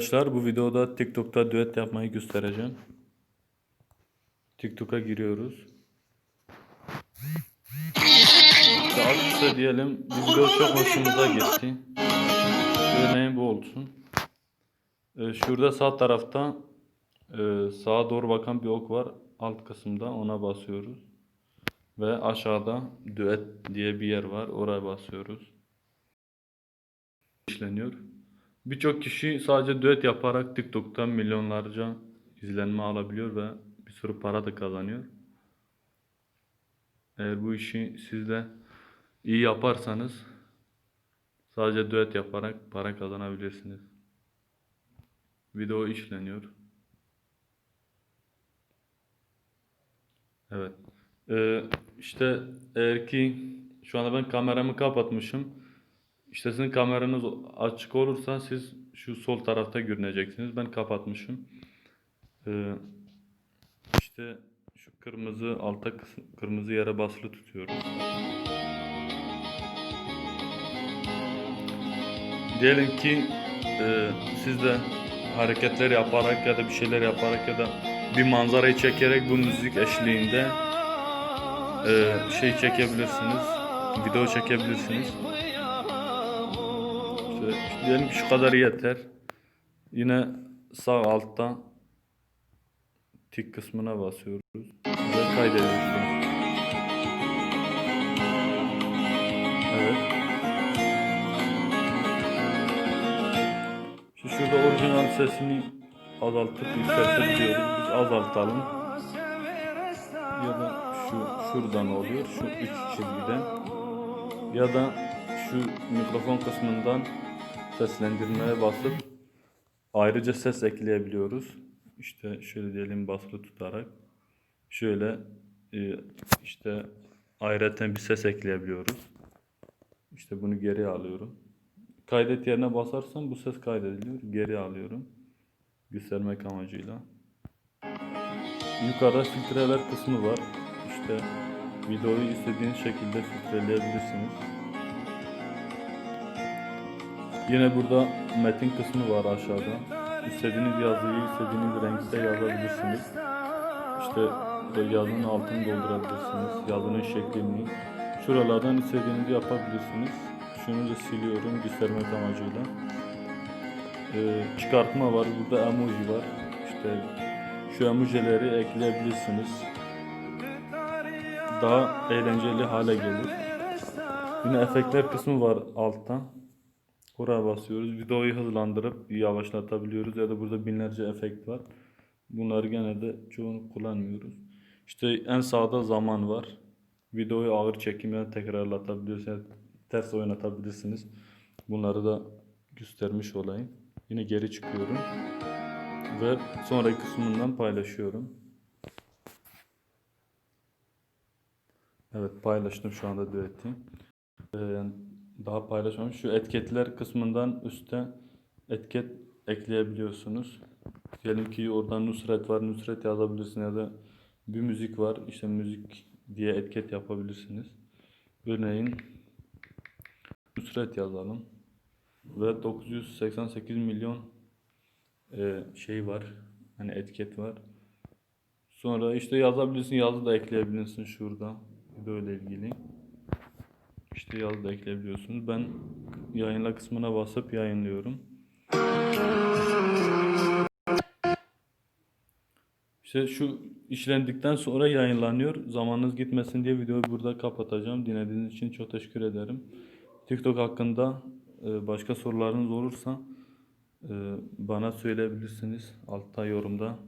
Arkadaşlar bu videoda TikTok'ta düet yapmayı göstereceğim. TikTok'a giriyoruz. İşte alt üstte diyelim video çok hoşumuza gitti. Örneğin bu olsun. Ee, şurada sağ tarafta e, sağa doğru bakan bir ok var. Alt kısımda ona basıyoruz. Ve aşağıda düet diye bir yer var. Oraya basıyoruz. İşleniyor. Birçok kişi sadece düet yaparak TikTok'tan milyonlarca izlenme alabiliyor ve bir sürü para da kazanıyor. Eğer bu işi siz de iyi yaparsanız sadece düet yaparak para kazanabilirsiniz. Video işleniyor. Evet. Ee, işte eğer ki şu anda ben kameramı kapatmışım. İşte sizin kameranız açık olursa siz şu sol tarafta görüneceksiniz. Ben kapatmışım. Ee, işte şu kırmızı alta kırmızı yere basılı tutuyoruz. Diyelim ki e, siz de hareketler yaparak ya da bir şeyler yaparak ya da bir manzarayı çekerek bu müzik eşliğinde e, şey çekebilirsiniz. Video çekebilirsiniz. Diyelim ki şu kadar yeter. Yine sağ altta tik kısmına basıyoruz ve kaydediyoruz. Evet. Şimdi şurada orijinal sesini azaltıp yükseltebiliyoruz. Biz azaltalım. Ya da şu şuradan oluyor. Şu üç çizgiden. Ya da şu mikrofon kısmından seslendirmeye basıp ayrıca ses ekleyebiliyoruz. İşte şöyle diyelim basılı tutarak şöyle e, işte ayrıca bir ses ekleyebiliyoruz. İşte bunu geri alıyorum. Kaydet yerine basarsam bu ses kaydediliyor. Geri alıyorum. Göstermek amacıyla. Yukarıda filtreler kısmı var. İşte videoyu istediğiniz şekilde filtreleyebilirsiniz. Yine burada metin kısmı var aşağıda. İstediğiniz yazıyı istediğiniz renkte yazabilirsiniz. İşte yazının altını doldurabilirsiniz. Yazının şeklini. Şuralardan istediğinizi yapabilirsiniz. Şunu da siliyorum göstermek amacıyla. Ee, çıkartma var. Burada emoji var. İşte şu emojileri ekleyebilirsiniz. Daha eğlenceli hale gelir. Yine efektler kısmı var altta. Oraya basıyoruz. Videoyu hızlandırıp yavaşlatabiliyoruz ya da burada binlerce efekt var. Bunları genelde çoğunu kullanmıyoruz. İşte en sağda zaman var. Videoyu ağır çekimle tekrarlatabiliyorsunuz. Ters oynatabilirsiniz. Bunları da göstermiş olayım. Yine geri çıkıyorum. Ve sonraki kısmından paylaşıyorum. Evet paylaştım şu anda düeti. Ee, daha paylaşmamış. Şu etiketler kısmından üstte etiket ekleyebiliyorsunuz. Diyelim ki oradan Nusret var. Nusret yazabilirsiniz ya da bir müzik var. İşte müzik diye etiket yapabilirsiniz. Örneğin Nusret yazalım. Ve 988 milyon e, şey var. Hani etiket var. Sonra işte yazabilirsin. Yazı da ekleyebilirsin şurada. Böyle ilgili. İşte yazı da ekleyebiliyorsunuz. Ben yayınla kısmına basıp yayınlıyorum. İşte şu işlendikten sonra yayınlanıyor. Zamanınız gitmesin diye videoyu burada kapatacağım. Dinlediğiniz için çok teşekkür ederim. TikTok hakkında e, başka sorularınız olursa e, bana söyleyebilirsiniz altta yorumda.